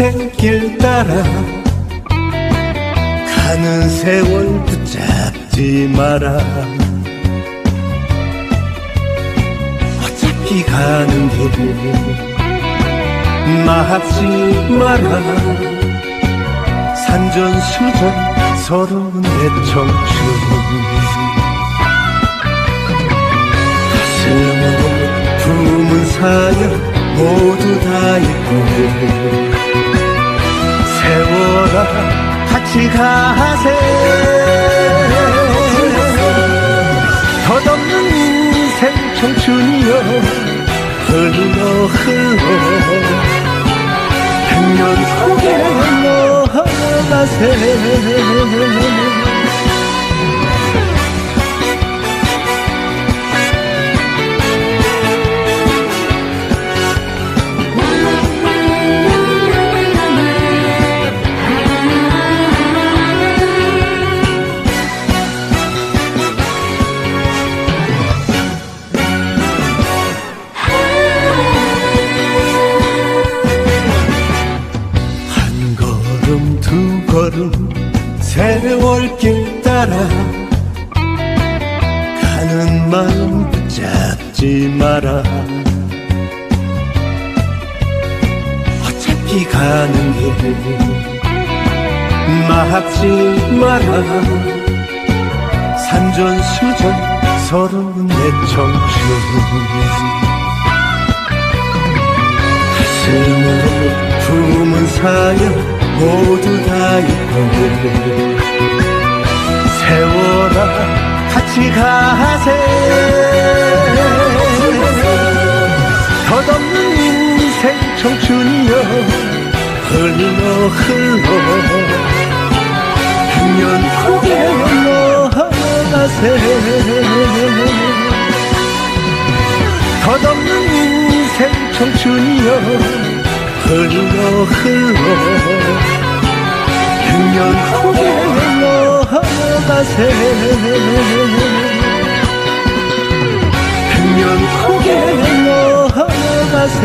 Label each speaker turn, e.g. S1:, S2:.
S1: 세월길 따라. 가는 세월 붙잡지 마라. 어차피 가는 길 막지 마라. 산전수전 서러운 내 청춘. 가슴으로 품은 사연 모두 다 잊고 세월아 같이 가세. 덧없는 인생 청춘이여 흘러 흘러 백년 후에 흘러가세 걸음 세월길 따라 가는 마음 붙잡지 마라. 어차피 가는 길 막지 마라. 산전수전 서러운 내 청춘. 가슴으로 품은 사연 모두 다 잊고. 세월아 같이 가세. 덧없는 인생 청춘이여 흘러 흘러. 백년 후에 흘러가세. 덧없는 인생 청춘이여 흘러 흘러 백년 후에 흘러가세. 백년 후에 흘러가세